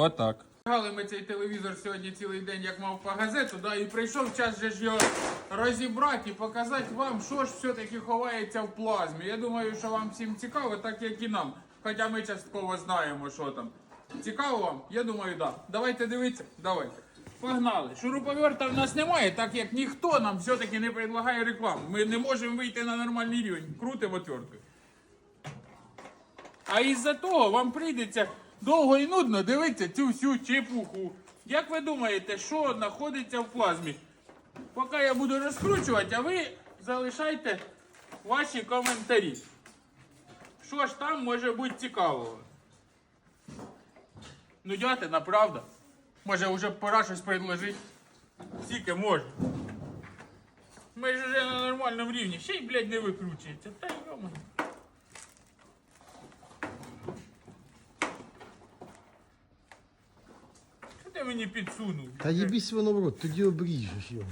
Отак. Гали ми цей телевізор сьогодні цілий день, як мав по газету, да, і прийшов час же ж його розібрати і показати вам, що ж все-таки ховається в плазмі. Я думаю, що вам всім цікаво, так як і нам. Хоча ми частково знаємо, що там. Цікаво вам? Я думаю, так. Да. Давайте дивитися, давайте. Погнали. Шуруповерта в нас немає, так як ніхто нам все-таки не предлагає рекламу. Ми не можемо вийти на нормальний рівень. Крутимо отверткою. А із-за того вам прийдеться довго і нудно дивитися цю всю чепуху. Як ви думаєте, що знаходиться в плазмі? Поки я буду розкручувати, а ви залишайте ваші коментарі. Що ж там може бути цікавого? Ну дятина, правда? Може вже пора щось предложити? Скільки може. Ми ж вже на нормальному рівні. Ще й, блядь, не викручується. Та йома. Що мені підсунув? Та їбісь воно в рот, тоді обріжеш його.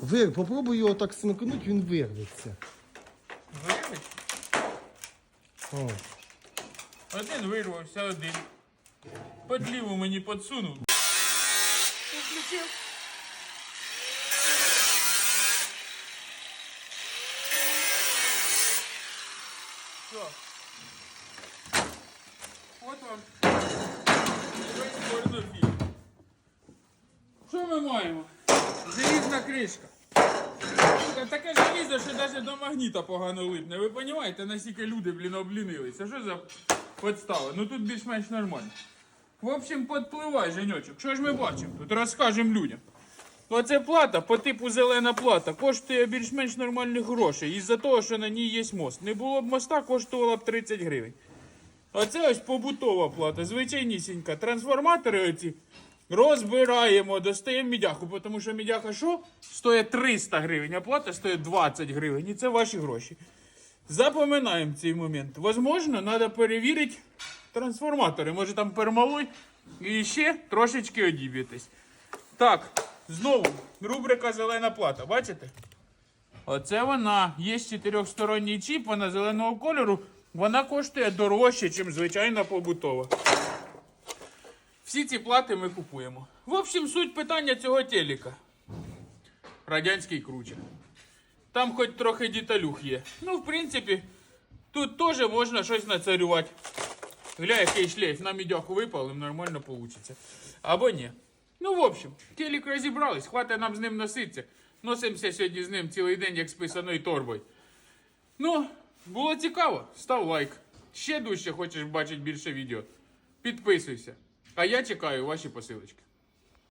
Вир, попробуй його так смикнуть, він вирветься. Вирвеш? О. Один вирвався, один. Под ліву мені підсунув. Ти включив? Все. От вам. Весь порнофільм. Ми маємо? Желізна кришка. Та Таке желізо, що навіть до магніта погано липне. Ви розумієте, наскільки люди, блін, облінилися. Що за подстава? Ну тут більш-менш нормально. В общем, подпливай, Женьочок. Що ж ми бачимо? Тут розкажемо людям. Оце плата по типу зелена плата коштує більш-менш нормальних грошей. Із-за того, що на ній є мост. Не було б моста, коштувала б 30 гривень. Оце ось побутова плата, звичайнісінька. Трансформатори оці розбираємо, достаємо мідяху, тому що мідяха що? Стоїть 300 гривень, а плата стоїть 20 гривень. І це ваші гроші. Запоминаємо цей момент. Возможно, треба перевірити трансформатори. Може там пермалой і ще трошечки одіб'єтесь. Так, знову рубрика Зелена плата. Бачите? Оце вона. Є чотирьохсторонній чіп, вона зеленого кольору. Вона коштує дорожче, ніж звичайна побутова. Всі ці плати ми купуємо. В общем, суть питання цього телека. Радянський круче. Там хоч трохи діталюх є. Ну, в принципі, тут теж можна щось нацарювати. Гля, який шлейф, на мідяху випалим, нормально вийде. Або ні. Ну, в общем, телек розібрались, хватить нам з ним носитися. Носимося сьогодні з ним цілий день, як з писаною торбою. Ну, було цікаво. Став лайк. Ще дужче хочеш бачити більше відео. Підписуйся. А я чекаю ваші посилочки.